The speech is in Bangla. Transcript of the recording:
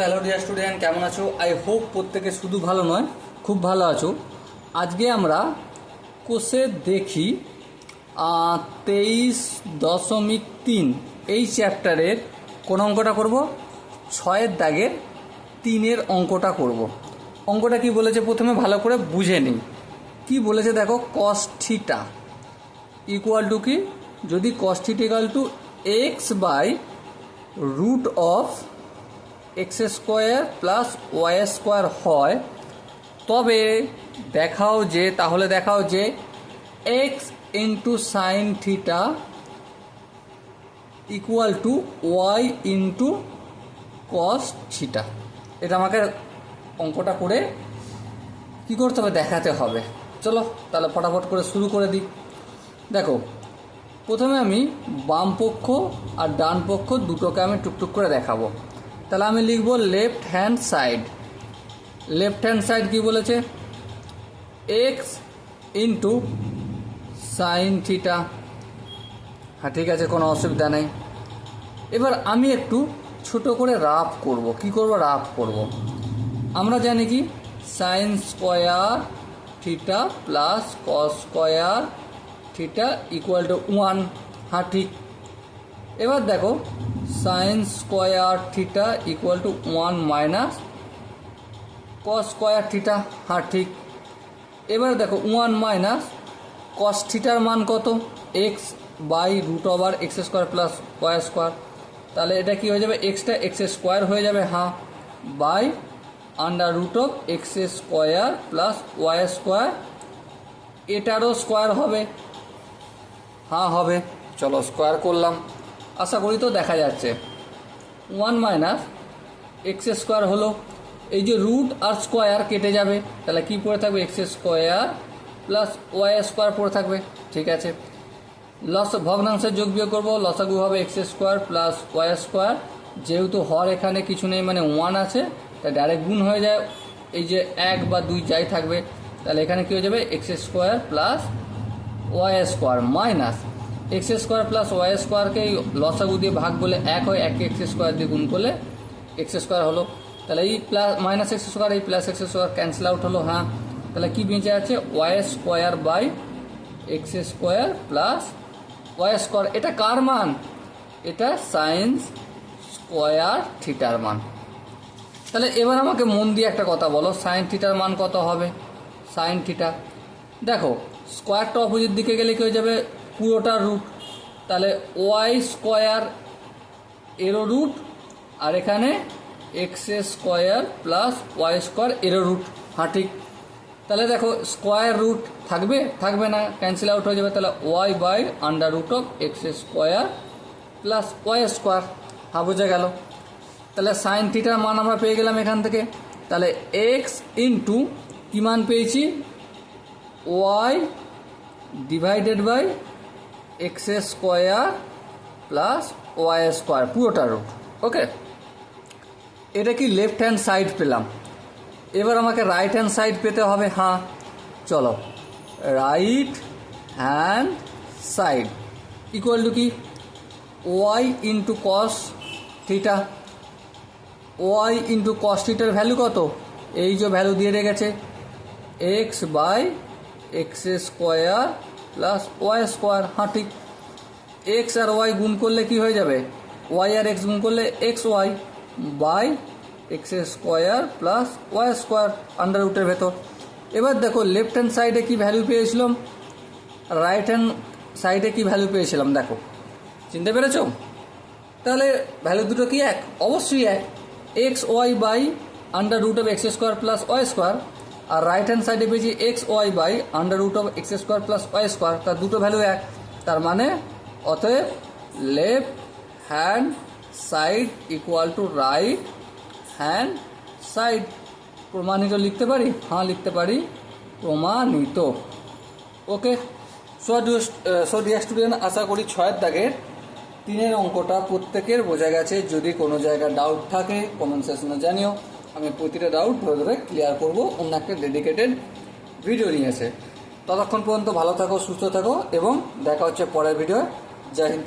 হ্যালো ডিয়ার স্টুডেন্ট কেমন আছো? আই হোপ প্রত্যেকে শুধু ভালো নয়, খুব ভালো আছো। আজকে আমরা কোষে দেখি তেইশ দশমিক তিন এই চ্যাপ্টারের কোন অঙ্কটা করব? ছয়ের দাগের তিনের অঙ্কটা করব। অঙ্কটা কি বলেছে? প্রথমে ভালো করে বুঝে নিই। কি বলেছে দেখো? কস থিটা ইকুয়াল টু কি? যদি cos theta equal to x by root of x square plus y square হয়, তবে দেখাও যে, তাহলে দেখাও যে x into sine theta equal to y into cos theta এটা আমাকে অঙ্কটা করে কি করতে হবে, দেখাতে হবে। চলো, তাহলে ফটাফট করে শুরু করে দিই। দেখো, প্রথমে আমি বাম পক্ষ আর ডান পক্ষ দুটোকে আমি টুকটুক করে দেখাবো। তাহলে আমি লিখব left hand side left hand side কি বলেছে? এক্স ইন্টু সাইন থিটা হ্যাঁ ঠিক আছে, কোনো অসুবিধা নেই। এবার আমি একটু ছোট করে রাফ করব। কি করব? রাফ করব। আমরা জানি কি? Sine square theta plus cos square theta equal to one হ্যাঁ ঠিক। এবার দেখো sine square theta equal to one minus cos square theta হ্যাঁ ঠিক। এবার দেখো ওয়ান মাইনাস কস থিটার মান কত? X by root over x square plus y square তাহলে এটা কি হয়ে যাবে? এক্সটা এক্স স্কোয়ার হয়ে যাবে হ্যাঁ। By under root of x square plus y square এটারও স্কোয়ার হবে। হ্যাঁ হবে। চলো স্কোয়ার করলাম। আশা করি তো দেখা যাচ্ছে। ওয়ান মাইনাস এক্স স্কোয়ার হলো। এই যে রুট আর স্কোয়ার কেটে যাবে, তাহলে কি পড়ে থাকবে? X square plus y square পড়ে থাকবে, ঠিক আছে? লস ভগ্নাংশের যোগ বিয়োগ করব, লসাগু হবে x square plus y square যেহেতু হর এখানে কিছু নেই মানে ওয়ান আছে, তাই ডাইরেক্ট গুণ হয়ে যায়। এই যে এক বা দুই যাই থাকবে, তাহলে এখানে কী হয়ে যাবে? X square plus y square minus x square plus y স্কোয়ারকে লসাগু দিয়ে ভাগ বলে এক হয়, এক এক্স স্কোয়ার দিয়ে গুণ করলে এক্স স্কোয়ার হলো। তাহলে এই প্লাস মাইনাস এক্স স্কোয়ার, এই plus x square cancel out হলো হ্যাঁ? তাহলে কি বেঁচে আছে? Y square by x square plus y square. এটা কার মান? এটা সায়েন্স স্কোয়ার থিটার মান। তাহলে এবার আমাকে মন দিয়ে একটা কথা বলো সাইন থিটার মান কত হবে? Sine theta. দেখো, স্কোয়ারটা অপোজিট দিকে গেলে কি হয়ে যাবে? পুরোটা রুট তাহলে ওয়াই স্কোয়ার এরো রুট আর এখানে x square plus y square এরো রুট হ্যাঁ ঠিক। তাহলে দেখো স্কোয়ার রুট থাকবে? থাকবে না ক্যান্সেল আউট হয়ে যাবে। তাহলে y by under root of x square plus y square হ্যাঁ বোঝা গেল। তাহলে সাইন থিটার মান আমরা পেয়ে গেলাম এখান থেকে। তাহলে এক্স ইন্টু কী মান পেয়েছি? Y divided by x square plus y square, পুরোটা রুট ওকে এটা কি লেফট হ্যান্ড সাইড পেলাম? এবার আমাকে রাইট হ্যান্ড সাইড পেতে হবে হ্যাঁ। চলো right hand side equal to কি? Y into cos theta y into cos থিটার ভ্যালু কত? এই যে ভ্যালু দিয়ে রেখেছে x by x square plus y square হ্যাঁ ঠিক। এক্স আর ওয়াই গুণ করলে কি হয়ে যাবে? ওয়াই আর এক্স গুণ করলে x y by x square plus y square under রুটের ভেতর। এবার দেখো লেফট হ্যান্ড সাইডে কি ভ্যালু পেয়েছিলাম? রাইট হ্যান্ড সাইডে কি ভ্যালু পেয়েছিলাম? দেখো। চিনতে পেরেছ? তাহলে ভ্যালু দুটো কি এক? অবশ্যই এক। X y by under root of x square plus y square R right hand সাইডে পেয়েছি x y by under root of x square plus y square তার দুটো ভ্যালু এক। তার মানে অতএব left hand side equal to right hand side প্রমাণিত লিখতে পারি? হ্যাঁ লিখতে পারি। প্রমাণিত। Okay so so dear student আশা করি ছয়ের দাগের তিনের অঙ্কটা প্রত্যেকের বোঝা গেছে। যদি কোনো জায়গায় ডাউট থাকে কমেন্ট সেশনে জানিও। আমি প্রতিটা ডাউট ধরে ধরে ক্লিয়ার করব। অন্য একটা ডেডিকেটেড ভিডিও নিয়ে এসে। ততক্ষণ পর্যন্ত ভালো থাকো, সুস্থ থাকো এবং দেখা হচ্ছে পরের ভিডিও জয় হিন্দ।